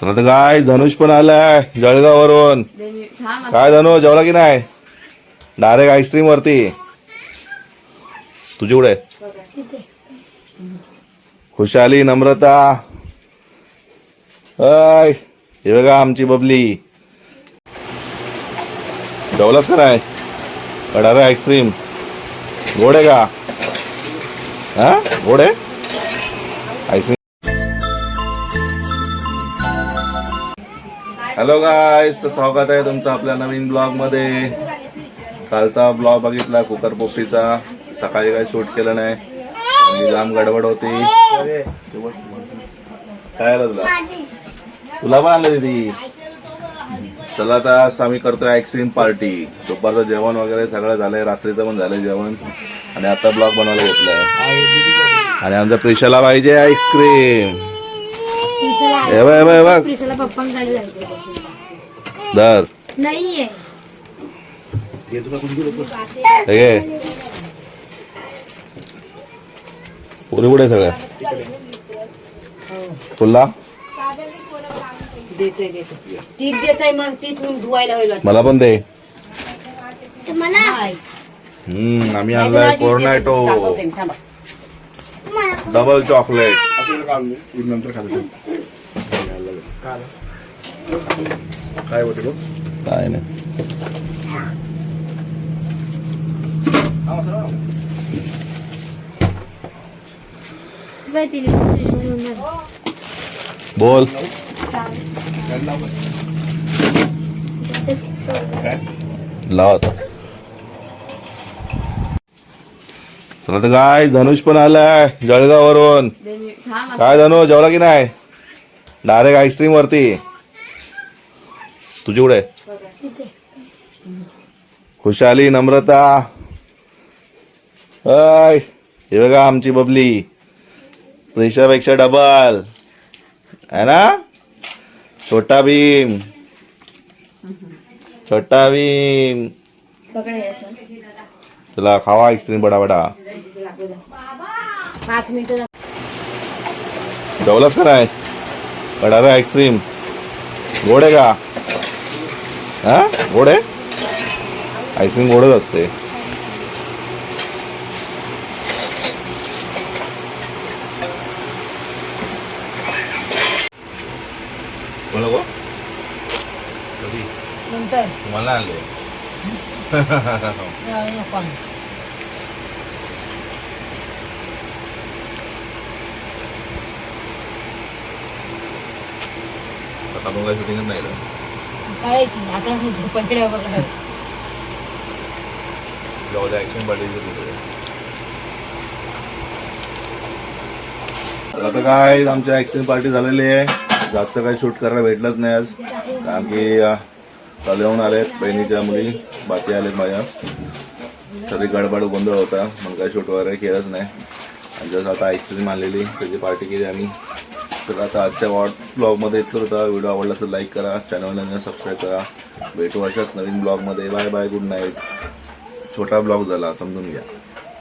चला तर काय धनुष पण आलाय जळगाववरून. काय धनुष जेवला की नाही? डायरेक्ट आईस्क्रीम वरती. तुझी कुठे? खुशाली नम्रता. अय हे बघा आमची बबली. जेवलास का नाही? डायरेक्ट आईस्क्रीम गोड आहे का? हा? गोड आहे? आईस्क्रीम हॅलो गायस तर स्वागत आहे तुमचं आपल्या नवीन ब्लॉगमध्ये कालचा ब्लॉग बघितला कुकर पोपटीचा सकाळी काही शूट केलं नाही. आणि जाम गडबड होती. काय आलं तुला? तुला पण आलं दीदी. चला आता आज आम्ही करतोय आईस्क्रीम पार्टी दुपारचं जेवण वगैरे सगळं झालंय. रात्रीचं पण झालंय जेवण. आणि आता ब्लॉग बनवायला घेतलाय. आणि आमच्या प्रेशाला पाहिजे आईस्क्रीम हे बघ हे बघ, हे बघ प्रिशाला पप्पांकडे जायचं. धर नाहीये. हे घे. पुढे पुढे सगळ्या? फुल्ला? देते देते. ती देत आहे मग तिथून धुवायला होईल वाटतं. मला पण दे. नाही. हम्म आम्ही नाही, आणलाय नाही, देते. कोर्नॅटो दाखवते मी, थांबा. Double chocolate. काय होते बघ. नाही. बोल. लाव आता. चला तर काय धनुष पण आलाय जळगाववरून. काय धनु जेवला की नाही? डायरेक्ट आईस्क्रीम वरती. तुझी कुठे? खुशाली नम्रता. अय हे बघा आमची बबली. प्रिशापेक्षा डबल है ना? छोटा भीम. छोटा भीम. चला खावा आईस्क्रीम बडा बडा पाच मिनिटं जेवलास का बडा आईस्क्रीम गोड आहे का? हा? गोड आहे आईस्क्रीम गोडच असते. नंतर. तुम्हाला आणले. आता काही शूटिंगच नाही काहीच नाही. आता झोपायला बघा जाऊ द्या ऍक्शन पार्टी आता काय आमची ऍक्शन पार्टी झालेली आहे. जास्त काही शूट करायला भेटलंच नाही आज. कारण की येऊन आलेत बहिणीच्या मुली बाकी आलेत माझ्या. सगळी गडबड गोंधळ होता. मग काही शूट वगैरे केलंच नाही. आणि जसं आता आईस्क्रीम आणलेली त्याची पार्टी केली आम्ही. तर आता आजच्या वॉट ब्लॉगमध्ये इतकं होता. व्हिडिओ आवडला तर लाईक करा. चॅनलला सबस्क्राईब करा. भेटू अशाच नवीन ब्लॉगमध्ये बाय बाय गुड नाईट छोटा ब्लॉग झाला समजून घ्या.